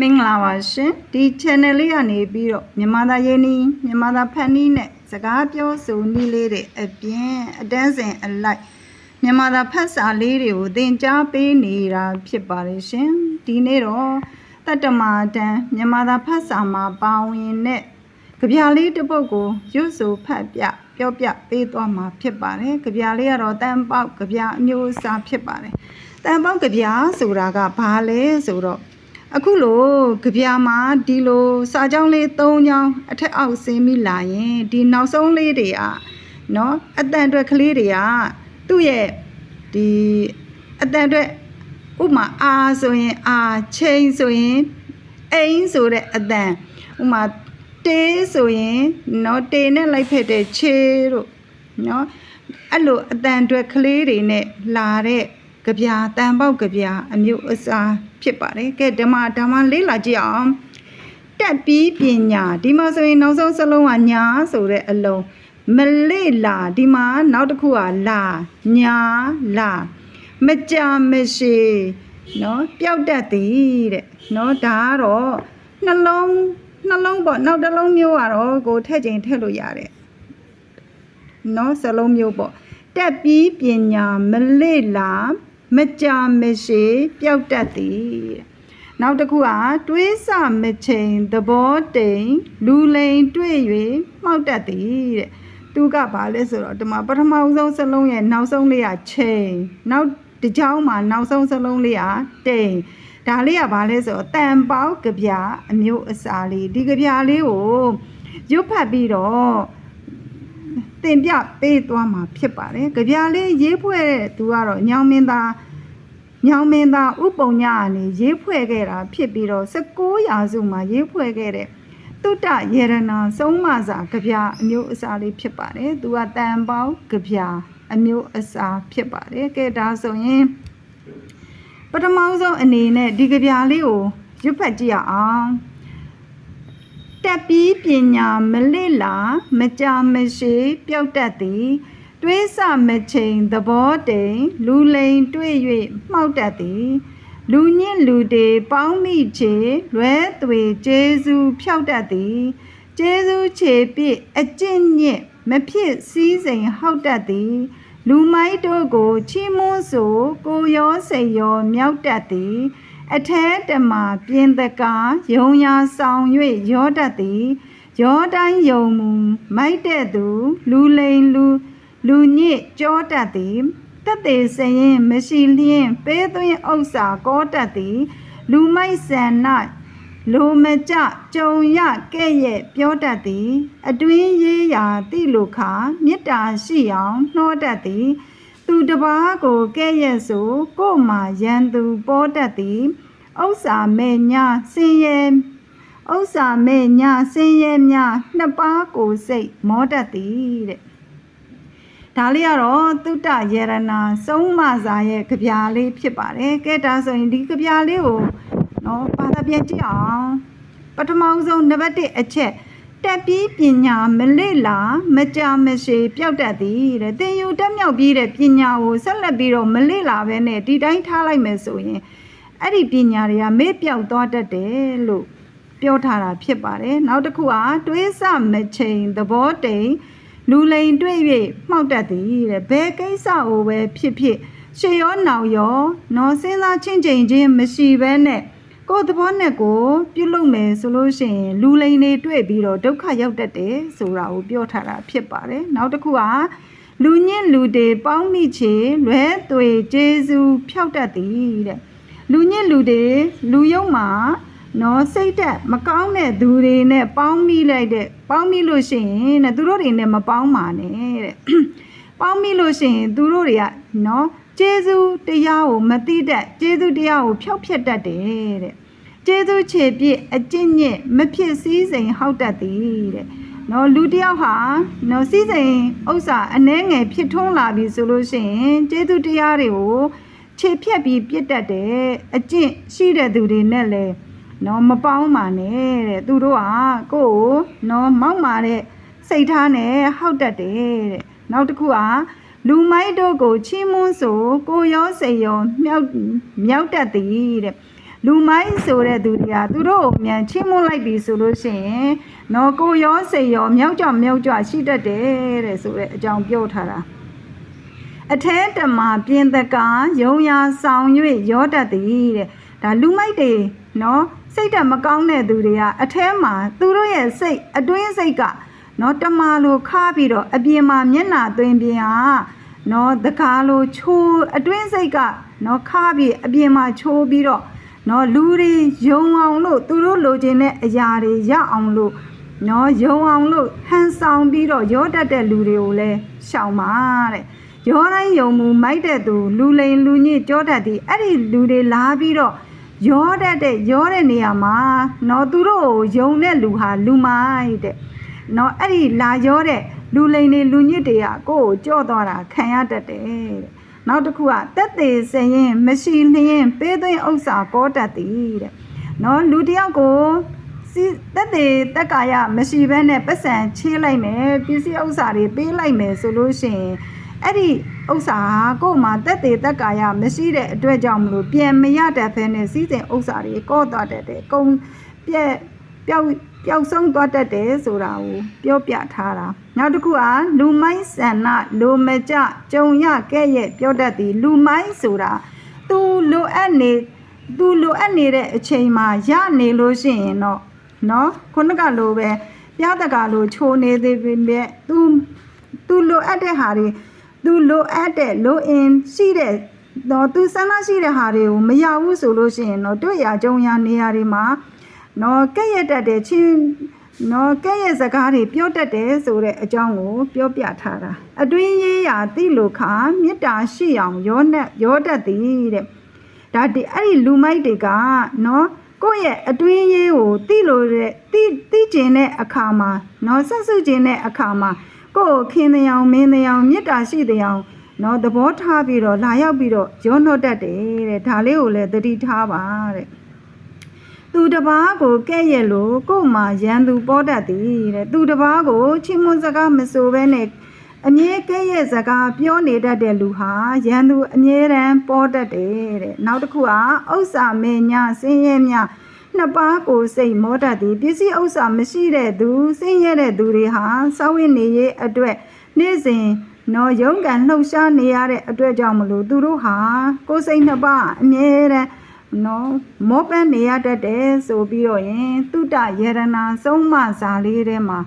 မင်္ဂလာပါရှင်ဒီ channel လေးကနေပြီးတော့မြန်မာသားရင်းနှီးမြန်မာသားဖန်နီးနဲ့စကားပြောဆိုနည်းလေးတွေအပြင်အတန်းစဉ်အလိုက်မြန်မာသားဖတ်စာလေးတွေကိုသင်ကြားပေးနေတာဖြစ်ပါတယ်ရှင်ဒီနေ့တော့တတ္တမာတန်မြန်မာသားဖတ်စာမှာပါဝင်တဲ့ကြပြလေးတစ်ပုဒ်ကိုရွတ်ဆိုဖတ်ပြပြောပြပေးသွားမှာဖြစ်ပါတယ်ကြပြလေးကတော့တန်ပေါက်ကြပြအမျိုးအစားဖြစ်ပါတယ်တန်ပေါက်ကြပြဆိုတာကဘာလဲဆိုတော့ အခုလိုကြပြာမှာဒီလိုစာကြောင်းလေး၃ကြောင်းအထက်အောက်ဆင်းပြီးလာရင်ဒီနောက်ဆုံးလေးတွေကနော်အတန်အတွက်ကလေးတွေကသူ့ရဲ့ဒီအတန်အတွက်ဥပမာအာဆိုရင်အာချိန်ဆိုရင်အိမ်ဆိုတဲ့အတန်ဥပမာတေးဆိုရင်နော်တေးနဲ့လိုက်ဖက်တဲ့ခြေတို့နော်အဲ့လိုအတန်အတွက်ကလေးတွေနဲ့လာတဲ့ ကြပြာတန်ပေါက်ကြပြာအမျိုးအစားဖြစ်ပါတယ်ကဲဓမ္မဓမ္မလေးလာကြည့်အောင်တက်ပြီးပညာဒီမှာဆိုရင်နောက်ဆုံးစလုံးကညာဆိုတဲ့အလုံးမလေလာဒီမှာနောက်တစ်ခုကလာညာလာမကြမရှိနော်ပျောက်တတ်သည်တဲ့နော်ဒါကတော့နှလုံးနှလုံးပေါ့နောက်တစ်လုံးမျိုးကတော့ကိုထက်ချိန်ထက်လို့ရတယ်နော်စလုံးမျိုးပေါ့တက်ပြီးပညာမလေလာ မကြာမရှိပျောက်တတ်သည်တဲ့နောက်တစ်ခုကတွေးဆမချိန်သဘောတိမ်လူလိန်တွေ့၍မှောက်တတ်သည်တဲ့သူကဘာလဲဆိုတော့ဒီမှာပထမဆုံးစလုံးရဲ့နောက်ဆုံးလေးကချိန်နောက်တစ်ကြောင်းမှာနောက်ဆုံးစလုံးလေးကတိမ်ဒါလေးကဘာလဲဆိုတော့တန်ပေါက်ကြပြအမျိုးအစားလေးဒီကြပြလေးကိုရွတ်ဖတ်ပြီးတော့ တင်ပြပေးသွားမှာဖြစ်ပါတယ်။ကြပြလေးရေးဖွဲ့တဲ့သူကတော့ညောင်မင်းသားညောင်မင်းသားဥပုံညကနေရေးဖွဲ့ခဲ့တာဖြစ်ပြီးတော့16ရာစုမှာရေးဖွဲ့ခဲ့တဲ့တုတ္တယေရနာဆုံးမစာကြပြအမျိုးအစားလေးဖြစ်ပါတယ်။သူကတန်ပေါင်းကြပြအမျိုးအစားဖြစ်ပါတယ်။ကဲဒါဆိုရင်ပထမဆုံးအနေနဲ့ဒီကြပြလေးကိုရွတ်ဖတ်ကြည့်ရအောင်။တက် ပြီးပညာမလစ်လာမကြာမရှိပျောက်တတ်သည် တွေးဆမချိန်သဘောတိမ်လူလိန်တွေ့၍မှောက်တတ်သည် လူညစ်လူတေပေါင်းမိချေလွဲသွေကျေးဇူးဖြောက်တတ်သည်ကျေးဇူးချေပြည့်အကျင့်ညစ်မဖြစ်စည်းစိမ်ဟောက်တတ်သည် လူမိုက်တို့ကိုချီးမွမ်းဆိုကိုရောစိတ်ရောမြောက်တတ်သည် အထဲတမပြင်တကာယုံရာဆောင်၍ရောတတ်သည်ရောတိုင်းယုံမူမိုက်တဲ့သူ လူလိန်လူလူညစ်ကြောတတ်သည်တက်သေးစရင်မရှိလျင်ပေးသွင်းဥစ္စာကောတတ်သည် လူမိုက်ဆန္နလိုမကြကြုံရကဲ့ရဲ့ပြောတတ်သည် အတွင်းရေးရာတိလိုခါမေတ္တာရှိအောင်နှောတတ်သည် သူတပားကိုကဲ့ရဲ့ဆိုကို့မှာရန်သူပေါ်တတ်သည်ဥစ္စာမဲ့ညစင်ရဲ့ဥစ္စာမဲ့ညစင်ရဲ့မြနှစ်ပါးကိုစိတ်မောတတ်သည်တဲ့ဒါလေးကတော့တုတ္တယေရနာဆုံးမစာရဲ့ကြပြာလေးဖြစ်ပါတယ်ကဲဒါဆိုရင်ဒီကြပြာလေးကိုနော်ဘာသာပြန်ကြည့်အောင်ပထမဆုံးနံပါတ်1အချက် တက်ပြီးပညာမလေ့လာမကြာမရှိပျောက်တတ်သည်တဲ့သင်ယူတက်မြောက်ပြီးတဲ့ပညာကိုဆက်လက်ပြီးတော့မလေ့လာဘဲနဲ့ဒီတိုင်းထားလိုက်မယ်ဆိုရင်အဲ့ဒီပညာတွေကမေ့ပြောက်သွားတတ်တယ်လို့ပြောထားတာဖြစ်ပါတယ်နောက်တစ်ခုကတွေးဆမချိန်သဘောတိမ်လူလိန်တွေ့၍မှောက်တတ်သည်တဲ့ဘယ်ကိစ္စကိုပဲဖြစ်ဖြစ်ရှေရောနောက်ရောနော်စဉ်းစားချင်းချိန်ချင်းမရှိဘဲနဲ့ ကိုယ်သဘောနဲ့ကိုပြုလုပ်မယ်ဆိုလို့ရှိရင်လူလိန်တွေတွေ့ပြီးတော့ဒုက္ခရောက်တတ်တယ်ဆိုတာကိုပြောထားတာဖြစ်ပါတယ်။နောက်တစ်ခုကလူညစ်လူတွေပေါင်းမိချေလွဲသွေကျေးဇူးဖြောက်တတ်သည်တဲ့။လူညစ်လူတွေလူယုံမှာနော်စိတ်တက်မကောင်းတဲ့သူတွေနဲ့ပေါင်းမိလိုက်တဲ့ပေါင်းမိလို့ရှိရင်တဲ့သူတို့တွေနဲ့မပေါင်းပါနဲ့တဲ့။ ပေါင်းမိလို့ရှိရင်သူတို့တွေကနော်ကျေးဇူးတရားကိုမသိတတ်ကျေးဇူးတရားကိုဖျောက်ဖျက်တတ်တယ်တဲ့ကျေးဇူးခြေပြည့်အကျင့်ညစ်မဖြစ်စည်းစိမ်ဟောက်တတ်သည်တဲ့နော်လူတစ်ယောက်ဟာနော်စည်းစိမ်ဥစ္စာအနှဲငယ်ဖြစ်ထွန်းလာပြီဆိုလို့ရှိရင်ကျေးဇူးတရားတွေကိုခြေဖြတ်ပြီးပြစ်တတ်တယ်အကျင့်ရှိတဲ့သူတွေနဲ့လည်းနော်မပေါင်းပါနဲ့တဲ့သူတို့ကကိုယ်ကိုနော်မောက်မာတဲ့စိတ်ထားနဲ့ဟောက်တတ်တယ်တဲ့ နောက်တစ်ခုကလူမိုက်တို့ကိုချီးမွမ်းဆိုကိုရောစိတ်ရောမြောက်မြောက်တတ်သည်တဲ့လူမိုင်းဆိုတဲ့သူတွေကသူတို့ကိုမြန်ချင်းမွန်းလိုက်ပြီဆိုလို့ရှိရင်နော်ကိုရောစိတ်ရောမြောက်ကြမြောက်ကြရှိတတ်တယ်တဲ့ဆိုတဲ့အကြောင်းပြောထားတာအထဲတမပြင်တကာယုံရဆောင်၍ရောတတ်သည်တဲ့ဒါလူမိုက်တွေနော်စိတ်ဓာတ်မကောင်းတဲ့သူတွေကအထဲမှာသူတို့ရဲ့စိတ်အတွင်းစိတ်က နော်တမလိုခါပြီးတော့အပြင်မှာမျက်နှာသွင်းပြင်ဟာနော်တကားလိုချိုးအတွင်းစိတ်ကနော်ခါပြီးအပြင်မှာချိုးပြီးတော့နော်လူတွေယုံအောင်လို့သူတို့လိုချင်တဲ့အရာတွေရအောင်လို့နော်ယုံအောင်လို့ဟန်ဆောင်ပြီးတော့ရောတတ်တဲ့လူတွေကိုလည်းရှောင်ပါတဲ့ရောတိုင်းယုံမှုမိုက်တဲ့သူလူလိန်လူညစ်ကြောတတ်သည်အဲ့ဒီလူတွေလာပြီးတော့ရောတတ်တဲ့ရောတဲ့နေရာမှာနော်သူတို့ကိုယုံတဲ့လူဟာလူမိုက်တဲ့ နော်အဲ့ဒီလာရောတဲ့လူလိန်တွေလူညစ်တွေကကိုယ့်ကိုကြော့သွားတာခံရတတ်တယ်တဲ့နောက်တစ်ခုကတက်သေးစရင်မရှိလျင်ပေးသွင်းဥစ္စာကောတတ်သည်တဲ့နော်လူတစ်ယောက်ကိုစီတက်သေးတက်ကာယမရှိဘဲနဲ့ပတ်စံချေးလိုက်မယ်ပစ္စည်းဥစ္စာတွေပေးလိုက်မယ်ဆိုလို့ရှိရင်အဲ့ဒီဥစ္စာဟာကို့မှာတက်သေးတက်ကာယမရှိတဲ့အတွက်ကြောင့်မလို့ပြန်မရတတ်ဘဲနဲ့စီးစိမ်ဥစ္စာတွေကော့သွားတတ်တယ်ကုံပြက်ပျောက် ပျောက်ဆုံးသွားတတ်တယ်ဆိုတာကိုပြောပြထားတာနောက်တစ်ခုကလူမိုင်းဆန္ဒလူမကြကြုံရခဲ့ရဲ့ပြောတတ်သည်လူမိုင်းဆိုတာသူလိုအပ်နေသူလိုအပ်နေတဲ့အချိန်မှာရနေလို့ရှိရင်တော့နော်ခုနကလိုပဲပြားတကလိုချိုးနေသေးပေမဲ့သူသူလိုအပ်တဲ့ဟာတွေသူလိုအပ်တဲ့လိုအင်ရှိတဲ့တော့သူဆန္ဒရှိတဲ့ဟာတွေကိုမရဘူးဆိုလို့ရှိရင်တော့တွေ့ရကြုံရနေရာတွေမှာ နော်ကဲ့ရဲ့တတ်တယ်ချင်းနော်ကဲ့ရဲ့စကားတွေပြောတတ်တယ်ဆိုတဲ့အကြောင်းကိုပြောပြထားတာအတွင်းရေးရာတိလိုခါမေတ္တာရှိအောင်ရောနဲ့ရောတတ်သည်တဲ့ဒါဒီအဲ့ဒီလူမိုက်တွေကနော်ကိုယ့်ရဲ့အတွင်းရေးကိုတိလို့တဲ့တိတိကျင်တဲ့အခါမှာနော်ဆက်စုကျင်တဲ့အခါမှာကိုယ့်ကိုခင်တဲ့အောင်မင်းတဲ့အောင်မေတ္တာရှိတဲ့အောင်နော်သဘောထားပြီးတော့လာရောက်ပြီးတော့ရောနှော့တတ်တယ်တဲ့ဒါလေးကိုလည်းသတိထားပါတဲ့ သူတစ်ပါးကိုကဲ့ရဲ့လို့ကို့မှာရန်သူပေါ်တတ်သည်တဲ့သူတစ်ပါးကိုချီးမွမ်းစကားမဆိုဘဲနဲ့အမြဲကဲ့ရဲ့စကားပြောနေတတ်တဲ့လူဟာရန်သူအမြဲတမ်းပေါ်တတ်တယ်တဲ့နောက်တစ်ခုကဥစ္စာမေညာစင်းရဲမြနှစ်ပါးကိုစိတ်မောတတ်သည်ပစ္စည်းဥစ္စာမရှိတဲ့သူစင်းရဲတဲ့သူတွေဟာစောင်းဝင်နေရေးအတွက်နေ့စဉ်နော်ရုန်းကန်လှုပ်ရှားနေရတဲ့အတွက်ကြောင့်မလို့သူတို့ဟာကိုယ်စိတ်နှစ်ပါးအမြဲတမ်း နော်မောပန်းနေရတတ်တယ်ဆိုပြီးတော့ရင်တုတယရနာဆုံးမစာလေးထဲမှာ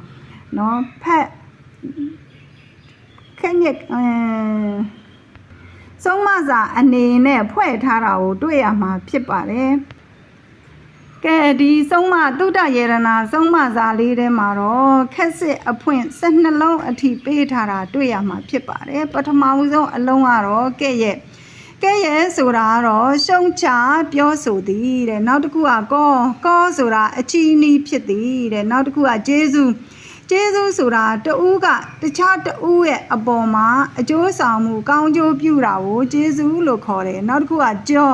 နော်ဖက်ခက်ညက်အဲဆုံးမစာအနေနဲ့ဖွဲ့ထားတာကိုတွေ့ရမှာဖြစ်ပါတယ်ကဲဒီဆုံးမတုတယရနာဆုံးမစာလေးထဲမှာတော့ခက်စစ်အဖွင့်12လုံးအထိပေးထားတာတွေ့ရမှာဖြစ်ပါတယ်ပထမဦးဆုံးအလုံးကတော့ကဲ့ရဲ့ ကဲရဲဆိုတာကတော့ရှုံချပြောဆိုသည်တဲ့နောက်တစ်ခုကကောကောဆိုတာအချီးနီးဖြစ်သည်တဲ့နောက်တစ်ခုကဂျေဇုဂျေဇုဆိုတာတဦးကတခြားတဦးရဲ့အပေါ်မှာအကျိုးဆောင်မှုကောင်းကျိုးပြုတာကိုဂျေဇုလို့ခေါ်တယ်နောက်တစ်ခုကကြော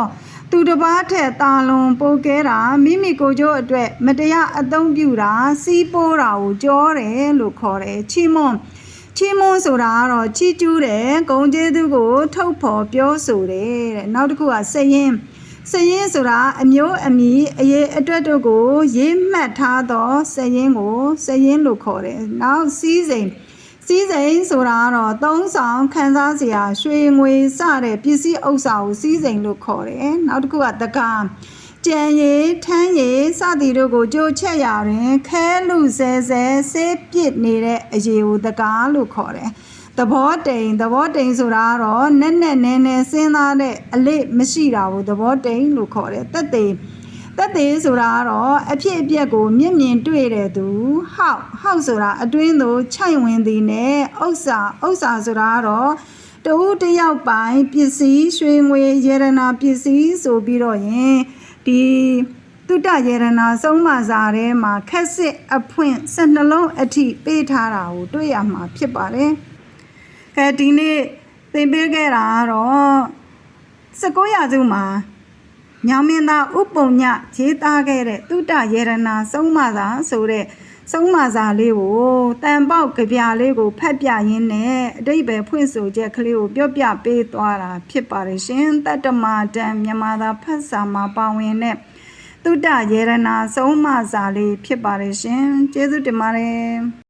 သူတစ်ပါးထက်တာလွန်ပိုကဲတာမိမိကိုယ်ကျိုးအတွက် မတရားအသုံးပြုတာစီးပိုးတာကိုကြောတယ်လို့ခေါ်တယ်ချီးမွမ်း ချီးမွမ်းဆိုတာကတော့ချီးကျူးတယ်ဂုံကျေးဇူးကို ထုတ်ဖော်ပြောဆိုတယ်တဲ့နောက်တစ်ခုကစရင်စရင်ဆိုတာအမျိုးအမည်အရေးအတွက်တို့ကို ရေးမှတ်ထားသောစရင်ကိုစရင်လို့ခေါ်တယ်နောက်စီးစိမ်စီးစိမ်ဆိုတာကတော့သုံးဆောင်ခန်းစားစရာရွှေငွေစတဲ့ပစ္စည်းဥစ္စာကိုစီးစိမ်လို့ခေါ်တယ်နောက်တစ်ခုကတကား ကြံရည်ထမ်းရည်စသည်တို့ကိုကြိုချက်ရာတွင်ခဲလူဆဲဆဲဆေးပစ်နေတဲ့အရေးကိုတကားလို့ခေါ်တယ်။သဘောတိန်သဘောတိန်ဆိုတာကတော့နက်နက်နဲနဲစဉ်းစားတဲ့အလေးမရှိတာကိုသဘောတိန်လို့ခေါ်တယ်။တက်သေးတက်သေးဆိုတာကတော့အဖြစ်အပျက်ကိုမျက်မြင်တွေ့တဲ့သူဟောက်ဟောက်ဆိုတာအတွင်းသို့ခြိုက်ဝင်သည်နဲ့ဥစ္စာဥစ္စာဆိုတာကတော့တဦးတစ်ယောက်ပိုင်ပစ္စည်းရွှေငွေယေရနာပစ္စည်းဆိုပြီးတော့ရင် ဒီတုတ္တယေရနာဆုံးမစာထဲမှာခက်စစ်အဖွင့်12လုံးအထိပေးထားတာကိုတွေ့ရမှာဖြစ်ပါတယ်။အဲဒီနေ့သင်ပေးခဲ့တာကတော့19ရာစုမှာညောင်မင်းသားဥပုံညရေးသားခဲ့တဲ့တုတ္တယေရနာဆုံးမစာဆိုတဲ့ ဆုံးမစာလေးကိုတန်ပေါက်ကြပြလေးကိုဖတ်ပြရင်းနဲ့အတိတ်ပဲဖွင့်ဆိုချက်ကလေးကိုပြောပြပေးသွားတာဖြစ်ပါတယ်ရှင်တတ္တမတန်မြန်မာသာဖတ်စာမှာပါဝင်တဲ့တုဒ္ဒယေရနာဆုံးမစာလေးဖြစ်ပါတယ်ရှင်ကျေးဇူးတင်ပါတယ်